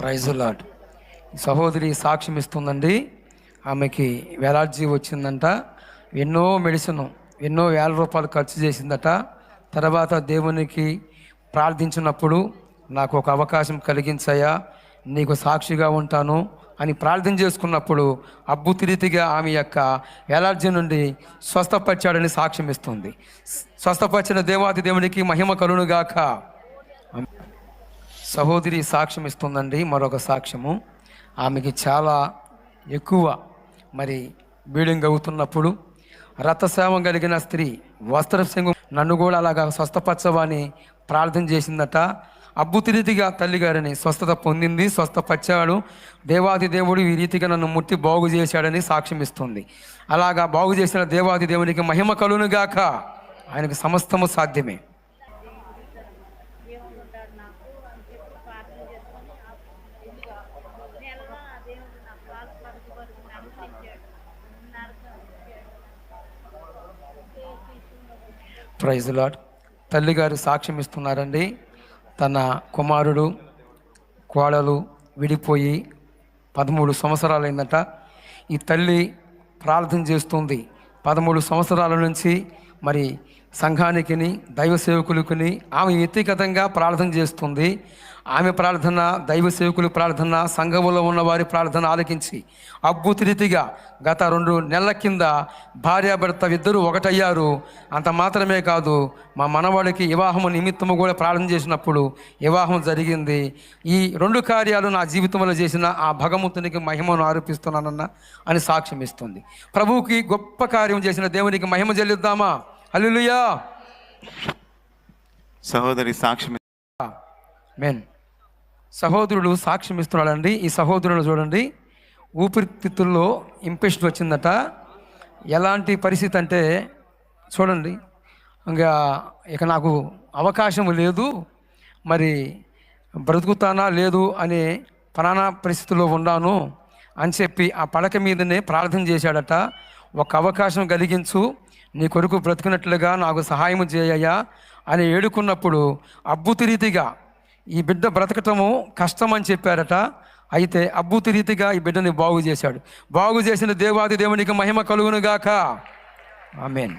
Praise lord సహోదరి సాక్ష్యం ఇస్తుందండి. ఆమెకి వెలార్జీ వచ్చిందంట. ఎన్నో మెడిసిన్ ఎన్నో వేల రూపాయలు ఖర్చు చేసిందట. తర్వాత దేవునికి ప్రార్థించినప్పుడు నాకు ఒక అవకాశం కలిగించాయా నీకు సాక్షిగా ఉంటాను అని ప్రార్థన చేసుకున్నప్పుడు అబ్బుతిరితిగా ఆమె యొక్క ఎలర్జీ నుండి స్వస్థపరిచాడని సాక్ష్యం ఇస్తుంది. స్వస్థపరిచిన దేవాది దేవునికి మహిమ కలునుగాక సహోదరి సాక్ష్యం ఇస్తుందండి మరొక సాక్ష్యము. ఆమెకి చాలా ఎక్కువ మరి బీడింగ్ అవుతున్నప్పుడు రథసేవం కలిగిన స్త్రీ వస్త్ర సింగు నన్ను కూడా అలాగా స్వస్థపరచవని ప్రార్థన చేసిందట. అబ్బుతిరీతిగా తల్లిగారిని స్వస్థత పొందింది స్వస్థపరిచాడు. దేవాది దేవుడు ఈ రీతిగా నన్ను ముట్టి బాగు చేశాడని సాక్ష్యం ఇస్తుంది. అలాగా బాగు చేసిన దేవాది దేవునికి మహిమ కలునుగాక ఆయనకు సమస్తము సాధ్యమే దేవుడు ఉంటాడు నాకు అని చెప్పి ప్రార్థన చేసుకొని ఆ నెలలో ఆ దేవుడు నా ప్రార్థ పరుగు పరుగు అనుమతించాడు నరకం ప్రైజ్ లాడ్ తల్లిగారు సాక్ష్యం ఇస్తున్నారండి. తన కుమారుడు కోడలు విడిపోయి పదమూడు సంవత్సరాలైందట. ఈ తల్లి ప్రార్థన చేస్తుంది. పదమూడు సంవత్సరాల నుంచి మరి సంఘానికిని దైవ సేవకులకుని ఆమె వ్యక్తిగతంగా ప్రార్థన చేస్తుంది. ఆమె ప్రార్థన దైవ సేవకుల ప్రార్థన సంఘములో ఉన్న వారి ప్రార్థన ఆలకించి అద్భుత రీతిగా గత రెండు నెలల కింద భార్యాభర్త ఇద్దరు ఒకటయ్యారు. అంత మాత్రమే కాదు మా మనవాడికి వివాహం నిమిత్తము కూడా ప్రార్థన చేసినప్పుడు వివాహం జరిగింది. ఈ రెండు కార్యాలు నా జీవితంలో చేసిన ఆ భగవంతునికి మహిమను ఆరోపిస్తున్నానన్న అని సాక్ష్యం ఇస్తుంది ప్రభువుకి గొప్ప కార్యం చేసిన దేవునికి మహిమ చెల్లిద్దామా? హల్లెలూయా. సహోదరి సాక్ష్యం మెన్ సహోదరుడు సాక్ష్యం ఇస్తున్నాడండి. ఈ సహోదరుడు చూడండి. ఊపిరితిత్తుల్లో ఇంపెషన్ వచ్చిందట. ఎలాంటి పరిస్థితి అంటే చూడండి. ఇంకా ఇక నాకు అవకాశం లేదు. మరి బ్రతుకుతానా లేదు అనే ప్రాణ పరిస్థితిలో ఉన్నాను అని చెప్పి ఆ పడక మీదనే ప్రార్థన చేశాడట. ఒక అవకాశం కలిగించు నీ కొడుకు బ్రతుకున్నట్లుగా నాకు సహాయం చేయయ్యా అని ఏడుకున్నప్పుడు అబ్బుతి రీతిగా ఈ బిడ్డ బ్రతకటము కష్టం అని చెప్పారట. అయితే అబ్బుతి రీతిగా ఈ బిడ్డని బాగు చేశాడు. బాగు చేసిన దేవాది దేవునికి మహిమ కలుగునుగాక. ఆమెన్.